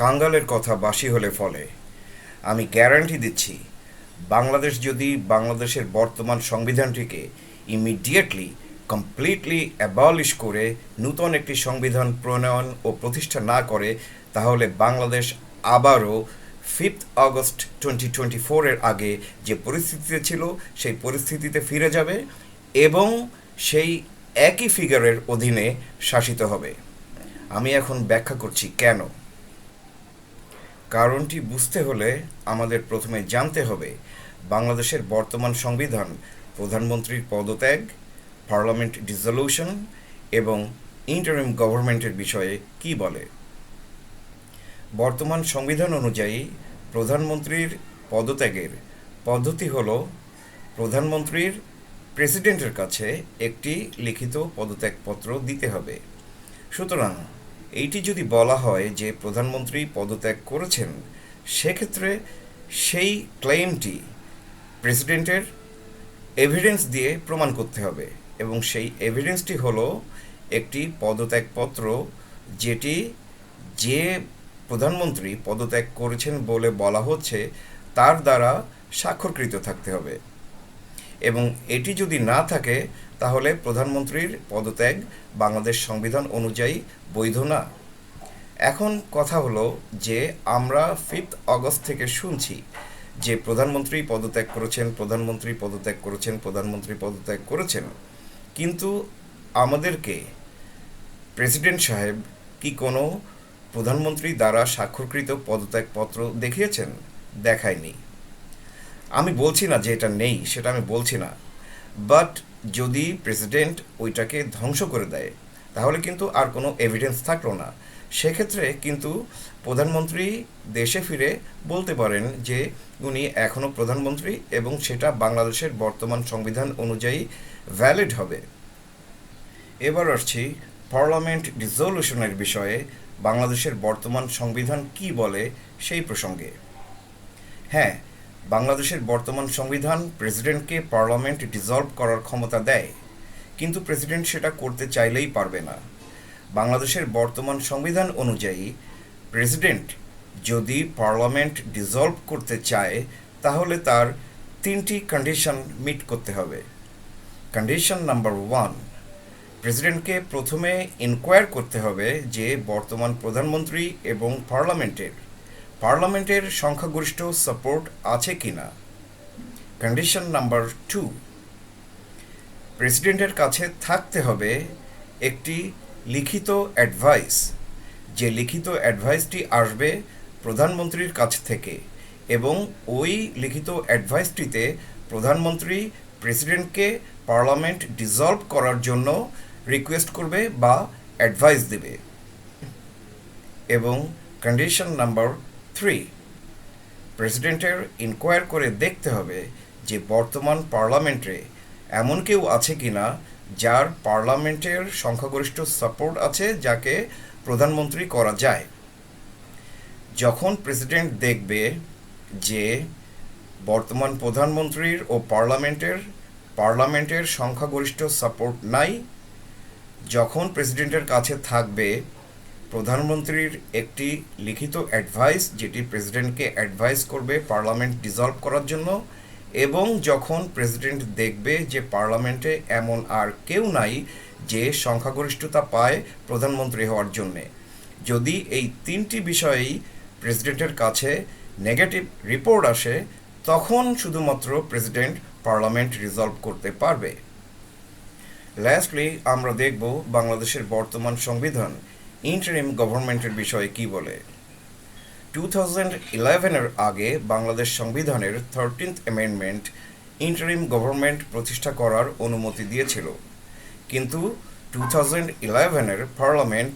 কাঙ্গালের কথা বাসি হলে ফলে। আমি গ্যারান্টি দিচ্ছি, বাংলাদেশ যদি বাংলাদেশের বর্তমান সংবিধানটিকে ইমিডিয়েটলি কমপ্লিটলি অ্যাবলিশ করে নূতন একটি সংবিধান প্রণয়ন ও প্রতিষ্ঠা না করে, তাহলে বাংলাদেশ আবারও ফিফথ আগস্ট টোয়েন্টি টোয়েন্টি ফোরের আগে যে পরিস্থিতিতে ছিল, সেই পরিস্থিতিতে ফিরে যাবে এবং সেই একই ফিগারের অধীনে শাসিত হবে। আমি এখন ব্যাখ্যা করছি কেন? কারণটি বুঝতে হলে আমাদের প্রথমে জানতে হবে, বাংলাদেশের বর্তমান সংবিধান, প্রধানমন্ত্রীর পদত্যাগ, পার্লামেন্ট ডিসলিউশন এবং ইন্টারিম গভর্নমেন্টের বিষয়ে কি বলে। বর্তমান সংবিধান অনুযায়ী প্রধানমন্ত্রীর পদত্যাগের পদ্ধতি হল, প্রধানমন্ত্রীর প্রেসিডেন্টের কাছে একটি লিখিত পদত্যাগপত্র দিতে হবে। সুতরাং এইটি যদি বলা হয় যে প্রধানমন্ত্রী পদত্যাগ করেছেন, সেক্ষেত্রে সেই ক্লেমটি প্রেসিডেন্টের এভিডেন্স দিয়ে প্রমাণ করতে হবে এবং সেই এভিডেন্সটি হলো একটি পদত্যাগপত্র যেটি যে প্রধানমন্ত্রী পদত্যাগ করেছেন বলে বলা হচ্ছে, তার দ্বারা স্বাক্ষরকৃত থাকতে হবে। এবং এটি যদি না থাকে তাহলে প্রধানমন্ত্রীর পদত্যাগ বাংলাদেশ সংবিধান অনুযায়ী বৈধ না। এখন কথা হলো যে আমরা ফিফথ অগস্ট থেকে শুনছি যে প্রধানমন্ত্রী পদত্যাগ করেছেন, প্রধানমন্ত্রী পদত্যাগ করেছেন, প্রধানমন্ত্রী পদত্যাগ করেছেন। কিন্তু আমাদেরকে প্রেসিডেন্ট সাহেব কি কোনো প্রধানমন্ত্রী দ্বারা স্বাক্ষরকৃত পদত্যাগপত্র দেখিয়েছেন? দেখায়নি। আমি বলছি না যে এটা নেই, সেটা আমি বলছি না। বাট যদি প্রেসিডেন্ট ওইটাকে ধ্বংস করে দেয়, তাহলে কিন্তু আর কোনো এভিডেন্স থাকল না। সেক্ষেত্রে কিন্তু প্রধানমন্ত্রী দেশে ফিরে বলতে পারেন যে, উনি এখনও প্রধানমন্ত্রী এবং সেটা বাংলাদেশের বর্তমান সংবিধান অনুযায়ী ভ্যালিড হবে। এবার আসছি পার্লামেন্ট ডিসলিউশনের বিষয়ে, বাংলাদেশের বর্তমান সংবিধান কি বলে সেই প্রসঙ্গে। হ্যাঁ বাংলাদেশের বর্তমান সংবিধান প্রেসিডেন্টকে পার্লামেন্ট ডিজলভ করার ক্ষমতা দেয়। কিন্তু প্রেসিডেন্ট সেটা করতে চাইলেই পারবে না। বাংলাদেশের বর্তমান সংবিধান অনুযায়ী প্রেসিডেন্ট যদি পার্লামেন্ট ডিজলভ করতে চায়, তাহলে তার তিনটি কন্ডিশন মিট করতে হবে। কন্ডিশন নাম্বার ওয়ান, প্রেসিডেন্টকে প্রথমে ইনকোয়ার করতে হবে যে বর্তমান প্রধানমন্ত্রী এবং পার্লামেন্টের পার্লামেন্টের সংখ্যাগরিষ্ঠ সাপোর্ট আছে কি না কন্ডিশন নাম্বার টু প্রেসিডেন্টের কাছে থাকতে হবে একটি লিখিত অ্যাডভাইস যে লিখিত অ্যাডভাইসটি আসবে প্রধানমন্ত্রীর কাছ থেকে এবং ওই লিখিত অ্যাডভাইসটিতে প্রধানমন্ত্রী প্রেসিডেন্টকে পার্লামেন্ট ডিসলভ করার জন্য রিকোয়েস্ট করবে বা অ্যাডভাইস দেবে। এবং কন্ডিশন নাম্বার থ্রি প্রেসিডেন্টের ইনকোয়ার করে দেখতে হবে যে বর্তমান পার্লামেন্টে এমন কেউ আছে কি না যার পার্লামেন্টের সংখ্যাগরিষ্ঠ সাপোর্ট আছে যাকে প্রধানমন্ত্রী করা যায়। যখন প্রেসিডেন্ট দেখবে যে বর্তমান প্রধানমন্ত্রীর ও পার্লামেন্টের পার্লামেন্টের সংখ্যাগরিষ্ঠ সাপোর্ট নাই, যখন প্রেসিডেন্টের কাছে থাকবে প্রধানমন্ত্রীর একটি লিখিত অ্যাডভাইস যেটি প্রেসিডেন্টকে অ্যাডভাইস করবে পার্লামেন্ট ডিসলভ করার জন্য, এবং যখন প্রেসিডেন্ট দেখবে যে পার্লামেন্টে এমন আর কেউ নাই যে সংখ্যাগরিষ্ঠতা পায় প্রধানমন্ত্রী হওয়ার জন্যে। যদি এই তিনটি বিষয়েই প্রেসিডেন্টের কাছে নেগেটিভ রিপোর্ট আসে, তখন শুধুমাত্র প্রেসিডেন্ট পার্লামেন্ট রিজলভ করতে পারবে। লাস্টলি আমরা দেখব বাংলাদেশের বর্তমান সংবিধান। ইন্টারিম গভর্নমেন্টের বিষয়ে কি বলে? টু থাউজেন্ড ইলেভেনের আগে বাংলাদেশ সংবিধানের থার্টিন্থ অ্যামেন্ডমেন্ট ইন্টারিম গভর্নমেন্ট প্রতিষ্ঠা করার অনুমতি দিয়েছিল। কিন্তু টু থাউজেন্ড ইলেভেনের পার্লামেন্ট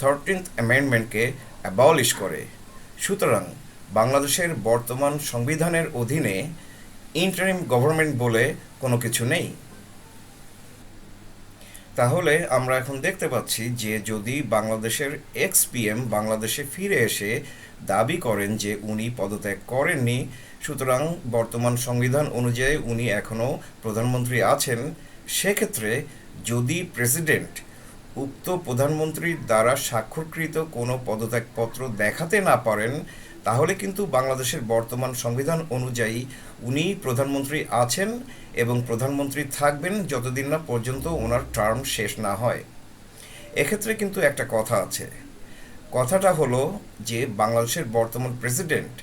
থার্টিন্থ অ্যামেন্ডমেন্টকে অ্যাবলিশ করে। সুতরাং বাংলাদেশের বর্তমান সংবিধানের অধীনে ইন্টারিম গভর্নমেন্ট বলে কোনো কিছু নেই। তাহলে আমরা এখন দেখতে পাচ্ছি যে যদি বাংলাদেশের এক্স পিএম বাংলাদেশে ফিরে এসে দাবি করেন যে উনি পদত্যাগ করেননি, সুতরাং বর্তমান সংবিধান অনুযায়ী উনি এখনও প্রধানমন্ত্রী আছেন, সেক্ষেত্রে যদি প্রেসিডেন্ট উক্ত প্রধানমন্ত্রীর দ্বারা স্বাক্ষরকৃত কোনো পদত্যাগপত্র দেখাতে না পারেন তাহলে কিন্তু বাংলাদেশের বর্তমান সংবিধান অনুযায়ী উনি প্রধানমন্ত্রী আছেন এবং প্রধানমন্ত্রী থাকবেন যতদিন না পর্যন্ত ওনার টার্ম শেষ না হয়। এক্ষেত্রে কিন্তু একটা কথা আছে। কথাটা হলো যে বাংলাদেশের বর্তমান প্রেসিডেন্ট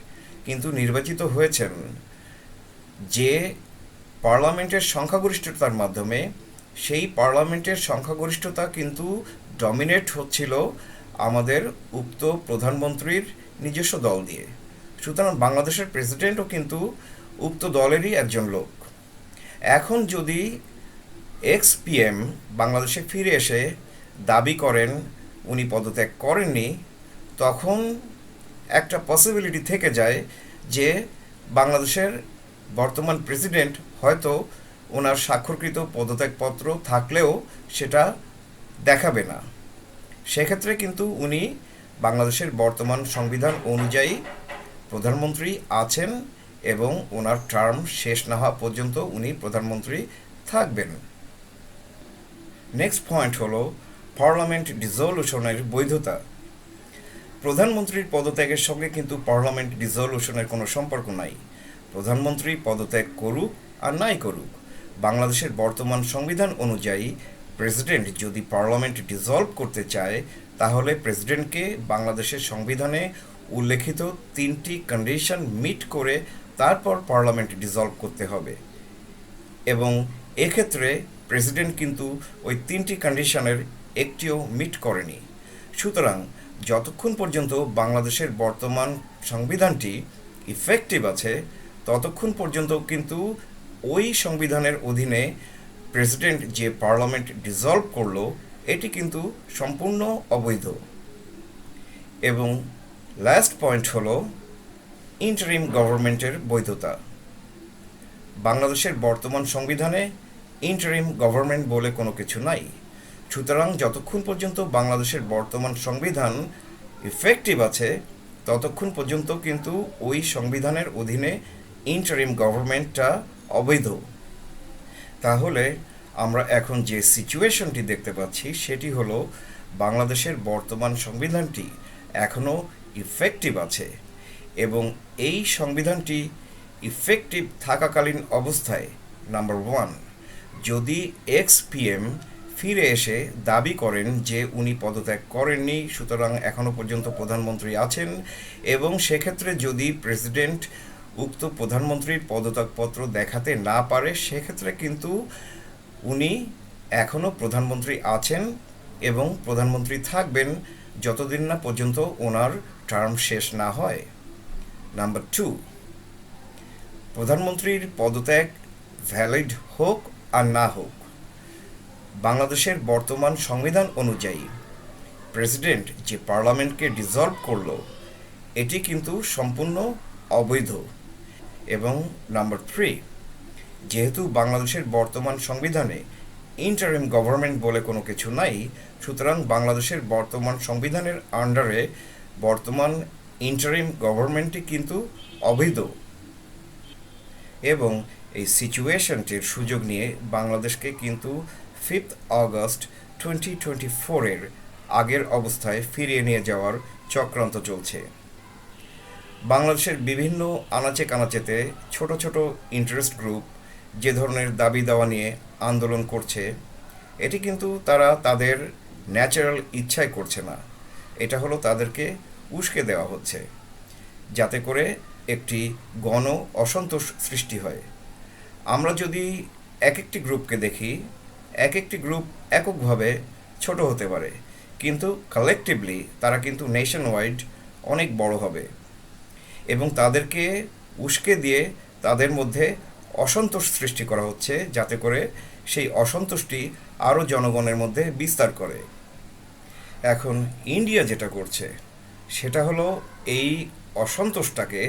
কিন্তু নির্বাচিত হয়েছেন যে পার্লামেন্টের সংখ্যাগরিষ্ঠতার মাধ্যমে সেই পার্লামেন্টের সংখ্যাগরিষ্ঠতা কিন্তু ডমিনেট হচ্ছিল আমাদের উক্ত প্রধানমন্ত্রীর নিজস্ব দল দিয়ে সুতরাং বাংলাদেশের প্রেসিডেন্টও কিন্তু উক্ত দলেরই একজন লোক। এখন যদি এক্স পিএম বাংলাদেশে ফিরে এসে দাবি করেন উনি পদত্যাগ করেননি, তখন একটা পসিবিলিটি থেকে যায় যে বাংলাদেশের বর্তমান প্রেসিডেন্ট হয়তো ওনার স্বাক্ষরকৃত পদত্যাগপত্র থাকলেও সেটা দেখাবে না। সেক্ষেত্রে কিন্তু উনি বাংলাদেশের বর্তমান সংবিধান অনুযায়ী প্রধানমন্ত্রী আছেন এবং ওনার টার্ম শেষ না হওয়া পর্যন্ত উনি প্রধানমন্ত্রী থাকবেন। নেক্সট পয়েন্ট হলো পার্লামেন্ট ডিজলিউশনের বৈধতা। প্রধানমন্ত্রীর পদত্যাগের সঙ্গে কিন্তু পার্লামেন্ট ডিজলিউশনের কোনো সম্পর্ক নাই। প্রধানমন্ত্রী পদত্যাগ করুক আর নাই করুক, বাংলাদেশের বর্তমান সংবিধান অনুযায়ী প্রেসিডেন্ট যদি পার্লামেন্ট ডিজলভ করতে চায় তাহলে প্রেসিডেন্টকে বাংলাদেশের সংবিধানে উল্লেখিত তিনটি কন্ডিশন মিট করে তারপর পার্লামেন্ট ডিজলভ করতে হবে। এবং এক্ষেত্রে প্রেসিডেন্ট কিন্তু ওই তিনটি কন্ডিশনের একটিও মিট করেনি। সুতরাং যতক্ষণ পর্যন্ত বাংলাদেশের বর্তমান সংবিধানটি ইফেক্টিভ আছে, ততক্ষণ পর্যন্ত কিন্তু ওই সংবিধানের অধীনে প্রেসিডেন্ট যে পার্লামেন্ট ডিজলভ করল এটি কিন্তু সম্পূর্ণ অবৈধ। এবং লাস্ট পয়েন্ট হলো ইন্টারিম গভর্নমেন্টের বৈধতা। বাংলাদেশের বর্তমান সংবিধানে ইন্টারিম গভর্নমেন্ট বলে কোনো কিছু নাই। সুতরাং যতক্ষণ পর্যন্ত বাংলাদেশের বর্তমান সংবিধান ইফেক্টিভ আছে, ততক্ষণ পর্যন্ত কিন্তু ওই সংবিধানের অধীনে ইন্টারিম গভর্নমেন্টটা অবৈধ। তাহলে আমরা এখন যে সিচুয়েশনটি দেখতে পাচ্ছি, সেটি হলো বাংলাদেশের বর্তমান সংবিধানটি এখনও ইফেক্টিভ আছে এবং এই সংবিধানটি ইফেক্টিভ থাকাকালীন অবস্থায় নাম্বার ওয়ান যদি এক্স পিএম ফিরে এসে দাবি করেন যে উনি পদত্যাগ করেননি, সুতরাং এখনও পর্যন্ত প্রধানমন্ত্রী আছেন এবং সেক্ষেত্রে যদি প্রেসিডেন্ট উক্ত প্রধানমন্ত্রীর পদত্যাগপত্র দেখাতে না পারে, সেক্ষেত্রে কিন্তু উনি এখনও প্রধানমন্ত্রী আছেন এবং প্রধানমন্ত্রী থাকবেন যতদিন না পর্যন্ত ওনার টার্ম শেষ না হয়। নাম্বার টু প্রধানমন্ত্রীর পদত্যাগ ভ্যালিড হোক আর না হোক, বাংলাদেশের বর্তমান সংবিধান অনুযায়ী প্রেসিডেন্ট যে পার্লামেন্টকে ডিজলভ করল, এটি কিন্তু সম্পূর্ণ অবৈধ। এবং নাম্বার থ্রি যেহেতু বাংলাদেশের বর্তমান সংবিধানে ইন্টারিম গভর্নমেন্ট বলে কোনো কিছু নাই, সুতরাং বাংলাদেশের বর্তমান সংবিধানের আন্ডারে বর্তমান ইন্টারিম গভর্নমেন্টটি কিন্তু অবৈধ। এবং এই সিচুয়েশনটির সুযোগ নিয়ে বাংলাদেশকে কিন্তু ফিফথ আগস্ট টোয়েন্টি টোয়েন্টি ফোরের আগের অবস্থায় ফিরিয়ে নিয়ে যাওয়ার চক্রান্ত চলছে। বাংলাদেশের বিভিন্ন আনাচে কানাচেতে ছোট ছোট ইন্টারেস্ট গ্রুপ যে ধরনের দাবি দাওয়া নিয়ে আন্দোলন করছে, এটি কিন্তু তারা তাদের ন্যাচারাল ইচ্ছায় করছে না। এটা হলো তাদেরকে উস্কে দেওয়া হচ্ছে, যাতে করে একটি গণ অসন্তোষ সৃষ্টি হয়। আমরা যদি এক একটি গ্রুপকে দেখি এক একটি গ্রুপ এককভাবে ছোট হতে পারে, কিন্তু কালেকটিভলি তারা কিন্তু নেশন ওয়াইড অনেক বড় হবে। এবং তাদেরকে উস্কে দিয়ে তাদের মধ্যে অসন্তোষ সৃষ্টি করা হচ্ছে যাতে করে সেই অসন্তোষটি আরও জনগণের মধ্যে বিস্তার করে। এখন ইন্ডিয়া যেটা করছে, সেটা হলো এই অসন্তোষটাকে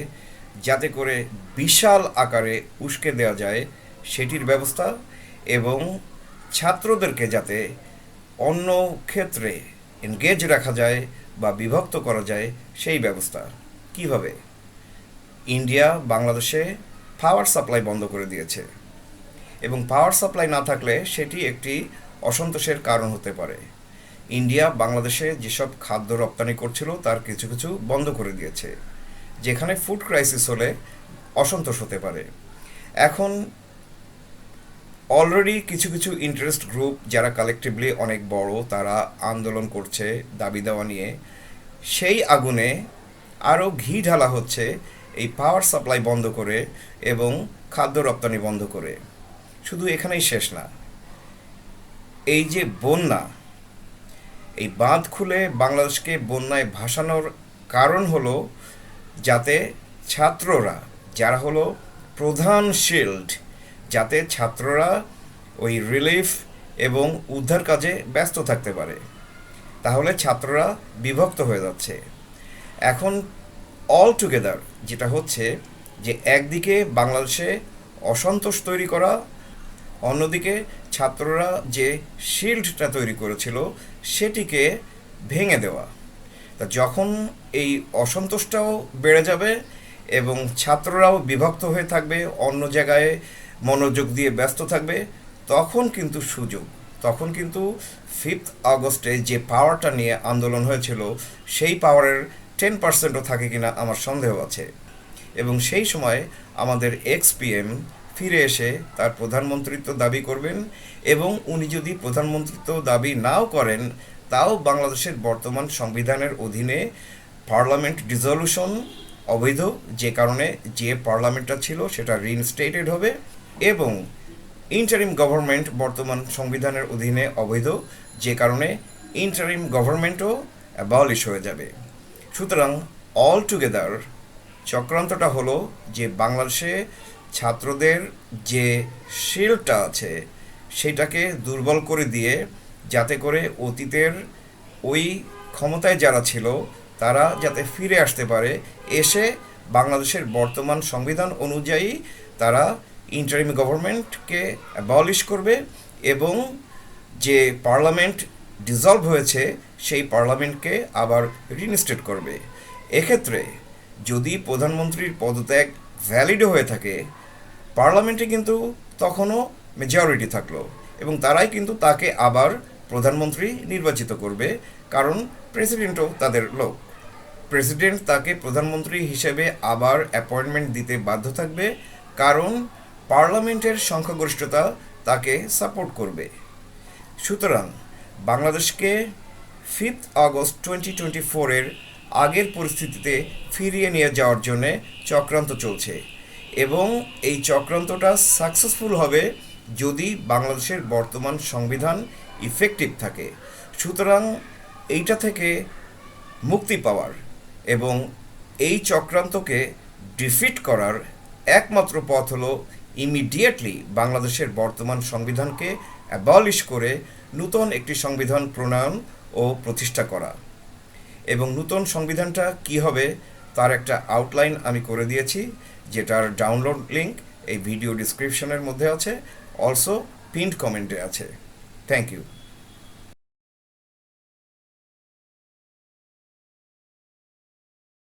যাতে করে বিশাল আকারে উস্কে দেওয়া যায় সেটির ব্যবস্থা এবং ছাত্রদেরকে যাতে অন্য ক্ষেত্রে এনগেজ রাখা যায় বা বিভক্ত করা যায় সেই ব্যবস্থা। কীভাবে? ইন্ডিয়া, বাংলাদেশে পাওয়ার সাপ্লাই বন্ধ করে দিয়েছে। এবং পাওয়ার সাপ্লাই না থাকলে সেটি একটি অসন্তোষের কারণ হতে পারে। ইন্ডিয়া, বাংলাদেশে যেসব খাদ্য রপ্তানি করছিল তার কিছু কিছু বন্ধ করে দিয়েছে, যেখানে ফুড ক্রাইসিস হলে অসন্তোষ হতে পারে। এখন অলরেডি কিছু কিছু ইন্টারেস্ট গ্রুপ যারা কালেকটিভলি অনেক বড়, তারা আন্দোলন করছে দাবি দেওয়া নিয়ে। সেই আগুনে আরও ঘি ঢালা হচ্ছে এই পাওয়ার সাপ্লাই বন্ধ করে এবং খাদ্য রপ্তানি বন্ধ করে। শুধু এখানেই শেষ না। এই যে বন্যা, এই বাঁধ খুলে বাংলাদেশকে বন্যায় ভাসানোর কারণ হলো যাতে ছাত্ররা, যারা হলো প্রধান শিল্ড যাতে ছাত্ররা ওই রিলিফ এবং উদ্ধার কাজে ব্যস্ত থাকতে পারে। তাহলে ছাত্ররা বিভক্ত হয়ে যাচ্ছে। এখন অল টুগেদার যেটা হচ্ছে যে একদিকে বাংলাদেশে অসন্তোষ তৈরি করা, অন্যদিকে ছাত্ররা যে শিল্ডটা তৈরি করেছিল সেটিকে ভেঙে দেওয়া। তা যখন এই অসন্তোষটাও বেড়ে যাবে এবং ছাত্ররাও বিভক্ত হয়ে থাকবে, অন্য জায়গায় মনোযোগ দিয়ে ব্যস্ত থাকবে, তখন কিন্তু সুযোগ। তখন কিন্তু ফিফথ আগস্টে যে পাওয়ারটা নিয়ে আন্দোলন হয়েছিল, সেই পাওয়ারের টেন পার্সেন্টও থাকে কিনা আমার সন্দেহ আছে। এবং সেই সময় আমাদের এক্স ফিরে এসে তার প্রধানমন্ত্রিত্ব দাবি করবেন এবং উনি যদি প্রধানমন্ত্রিত্ব দাবি নাও করেন, তাও বাংলাদেশের বর্তমান সংবিধানের অধীনে পার্লামেন্ট ডিজলিউশন অবৈধ, যে কারণে যে পার্লামেন্টটা ছিল সেটা রিইনস্টেটেড হবে এবং ইন্টারিম গভর্নমেন্ট বর্তমান সংবিধানের অধীনে অবৈধ, যে কারণে ইন্টারিম গভর্নমেন্টও অ্যাবলিশ হয়ে যাবে। সুতরাং অল টুগেদার চক্রান্তটা হলো যে বাংলাদেশে ছাত্রদের যে শিল্ডটা আছে, সেটাকে দুর্বল করে দিয়ে যাতে করে অতীতের ওই ক্ষমতায় যারা ছিল, তারা যাতে ফিরে আসতে পারে, এসে বাংলাদেশের বর্তমান সংবিধান অনুযায়ী তারা ইন্টারিম গভর্নমেন্টকে অ্যাবলিশ করবে এবং যে পার্লামেন্ট ডিজলভ হয়েছে সেই পার্লামেন্টকে আবার রিইনস্টেট করবে। এক্ষেত্রে যদি প্রধানমন্ত্রীর পদত্যাগ ভ্যালিড হয়ে থাকে, পার্লামেন্টে কিন্তু তখনও মেজরিটি থাকল এবং তারাই কিন্তু তাকে আবার প্রধানমন্ত্রী নির্বাচিত করবে, কারণ প্রেসিডেন্টও তাদের লোক। প্রেসিডেন্ট তাকে প্রধানমন্ত্রী হিসেবে আবার অ্যাপয়েন্টমেন্ট দিতে বাধ্য থাকবে, কারণ পার্লামেন্টের সংখ্যাগরিষ্ঠতা তাকে সাপোর্ট করবে। সুতরাং বাংলাদেশকে ফিফথ আগস্ট টোয়েন্টি টোয়েন্টি ফোরের আগের পরিস্থিতিতে ফিরিয়ে নিয়ে যাওয়ার জন্যে চক্রান্ত চলছে। এবং এই চক্রান্তটা সাকসেসফুল হবে যদি বাংলাদেশের বর্তমান সংবিধান ইফেক্টিভ থাকে। সুতরাং এইটা থেকে মুক্তি পাওয়ার এবং এই চক্রান্তকে ডিফিট করার একমাত্র পথ হলো ইমিডিয়েটলি বাংলাদেশের বর্তমান সংবিধানকে অ্যাবলিশ করে নূতন একটি সংবিধান প্রণয়ন ও প্রতিষ্ঠা করা। এবং নূতন সংবিধানটা কি হবে তার একটা আউটলাইন আমি করে দিয়েছি, যেটার ডাউনলোড লিঙ্ক এই ভিডিও ডিসক্রিপশনের মধ্যে আছে অলসো পিন্ড কমেন্টে আছে। Thank you